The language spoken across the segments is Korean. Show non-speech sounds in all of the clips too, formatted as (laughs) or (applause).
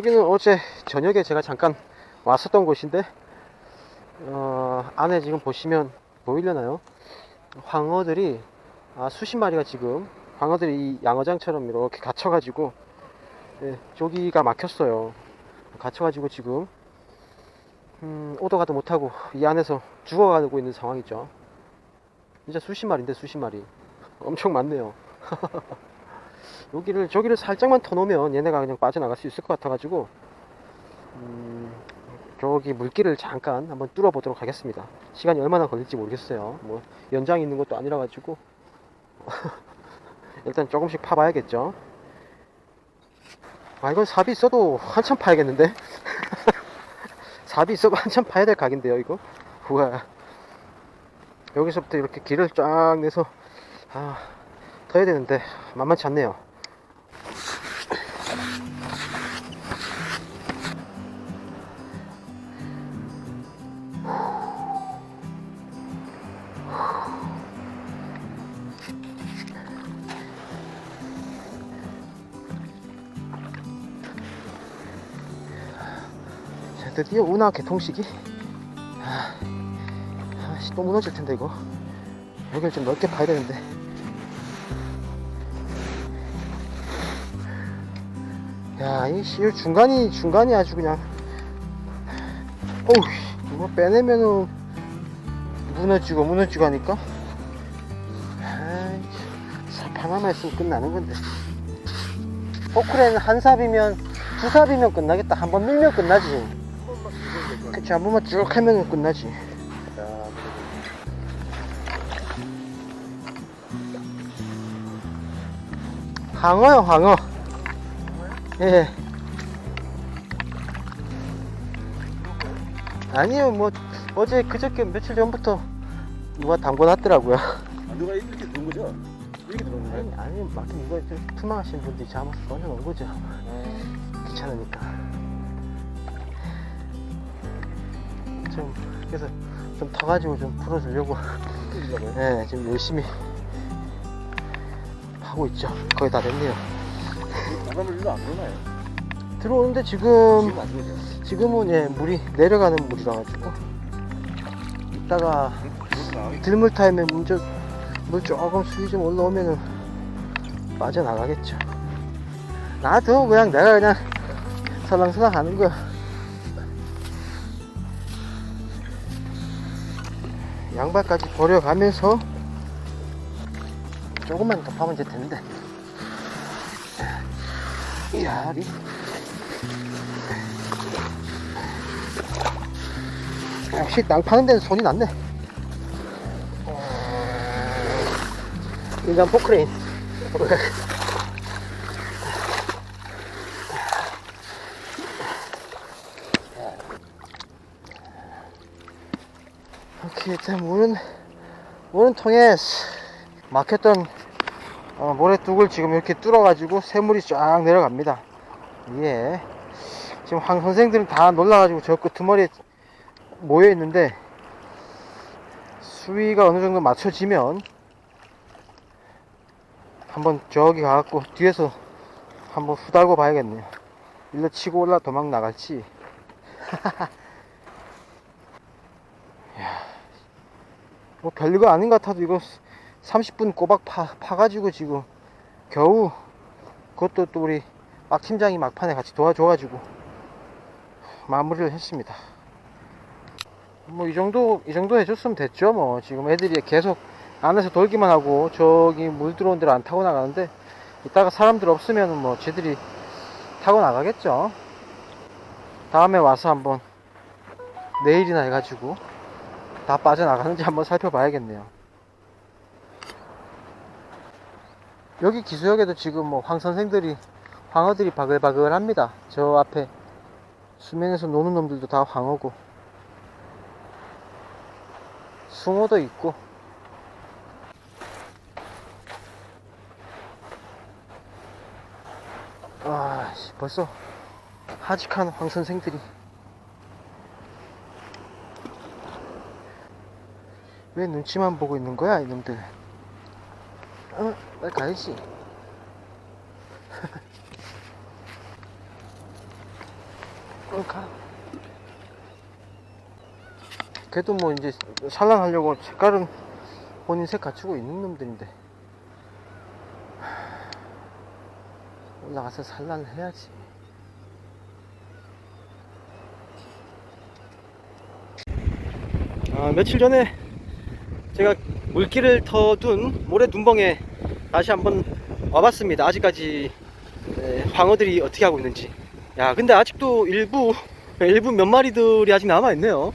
여기는 어제 저녁에 제가 잠깐 왔었던 곳인데 어, 안에 지금 보시면 보이려나요? 황어들이 아, 수십 마리가 지금 황어들이 이 양어장처럼 이렇게 갇혀가지고 예, 저기가 막혔어요. 갇혀가지고 지금 음, 오도 가도 못하고 이 안에서 죽어가고 있는 상황이죠. 진짜 수십 마리인데 수십 마리 엄청 많네요. (laughs) 여기를 저기를 살짝만 터놓으면 얘네가 그냥 빠져나갈 수 있을 것 같아가지고 음, 저기 물길을 잠깐 한번 뚫어 보도록 하겠습니다. 시간이 얼마나 걸릴지 모르겠어요. 뭐 연장이 있는 것도 아니라 가지고 (laughs) 일단 조금씩 파봐야겠죠. 아 이건 삽이 있어도 한참 파야겠는데? (laughs) 삽이 있어도 한참 파야 될 각인데요 이거? 우와 여기서부터 이렇게 길을 쫙 내서 아 터야 되는데 만만치 않네요. 드디어 운하 개통식이? 아, 아씨 또 무너질 텐데 이거. 여기를 좀 넓게 파야 되는데. 야이 실 중간이 중간이 아주 그냥. 어우 이거 빼내면은 무너지고 무너지고 하니까. 삽 하나만 있으면 끝나는 건데. 포크레는 한 삽이면 두 삽이면 끝나겠다. 한 번 밀면 끝나지 그치 한 번만 쭉 하면 끝나지. 황어요 황어. 예. 아니요 뭐 어제 그저께 며칠 전부터 누가 담궈놨더라고요. 아, 누가 이렇게 들은 거죠? 이렇게 아니, 거예요? 아니 막 이거 좀 투망하신 분들이 잘못 꺼내놓은 거죠. 귀찮으니까 좀 그래서 좀 터가지고 좀 풀어주려고? 예 지금 열심히 하고 있죠 거의 다 됐네요 나가면 일로 안 들어나요? 들어오는데 지금 지금 안 들어오죠? 지금은 예 물이 내려가는 물이라 가지고 이따가? 들물 타임에 문저 물 조금 수위 좀 올라오면은 빠져나가겠죠. 나도 그냥 내가 그냥 설랑설랑 하는 거야. 양발까지 버려가면서 조금만 더 파면 될 텐데. 이야, 리. 역시 땅 파는 데는 손이 낫네. 인간 포크레인. 오케이, 일단 문은, 문은 통해 막혔던 어, 모래뚝을 지금 이렇게 뚫어가지고 새물이 쫙 내려갑니다. 예. 지금 황 선생들은 다 놀라가지고 저 끄트머리에 모여 있는데 수위가 어느 정도 맞춰지면 한번 저기 가갖고 뒤에서 한번 후달고 봐야겠네요. 일로 치고 올라 도망 나갈지. (laughs) 뭐 별거 아닌 것 같아도 이거 30분 꼬박 파, 파가지고 지금 겨우 그것도 또 우리 박 팀장이 막판에 같이 도와줘가지고 마무리를 했습니다. 뭐 이 정도 이 정도 해줬으면 됐죠 뭐 지금 애들이 계속 안에서 돌기만 하고 저기 물 들어온 데로 안 타고 나가는데 이따가 사람들 없으면 뭐 쟤들이 타고 나가겠죠 다음에 와서 한번 내일이나 해가지고 다 빠져나가는지 한번 살펴봐야겠네요. 여기 기수역에도 지금 뭐 황 선생들이 황어들이 바글바글 합니다. 저 앞에 수면에서 노는 놈들도 다 황어고. 숭어도 있고. 아 씨, 벌써 하직한 황 선생들이 왜 눈치만 보고 있는 거야 이놈들 어? 날 가야지 (laughs) 어, 가. 걔도 뭐 이제 산란하려고 색깔은 본인 색 갖추고 있는 놈들인데 (sighs) 올라가서 산란을 해야지. 아, 며칠 전에 제가 물기를 터둔 모래 둔벙에 다시 한번 와봤습니다. 아직까지 에, 황어들이 어떻게 하고 있는지. 야, 근데 아직도 일부 일부 몇 마리들이 아직 남아 있네요.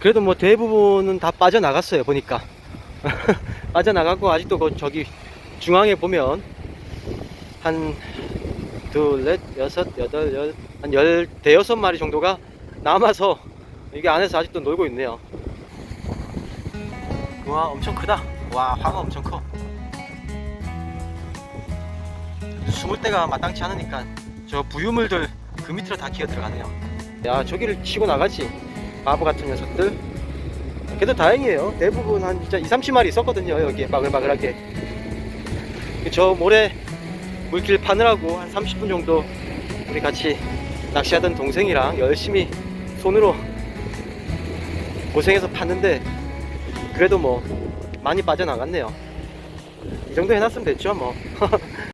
그래도 뭐 대부분은 다 빠져나갔어요. 보니까 (laughs) 빠져나가고 아직도 그 저기 중앙에 보면 한 둘, 넷, 여섯, 여덟, 열, 한 열, 대여섯 마리 정도가 남아서 이게 안에서 아직도 놀고 있네요. 와, 엄청 크다. 와, 황어 엄청 커. 숨을 데가 마땅치 않으니까 저 부유물들 그 밑으로 다 기어 들어가네요. 야, 저기를 치고 나가지. 바보 같은 녀석들. 그래도 다행이에요. 대부분 한 진짜 2, 30마리 있었거든요. 여기에 바글바글하게. 저 모래 물길 파느라고 한 30분 정도 우리 같이 낚시하던 동생이랑 열심히 손으로 고생해서 팠는데 그래도 뭐 많이 빠져나갔네요. 이 정도 해놨으면 됐죠 뭐. (laughs)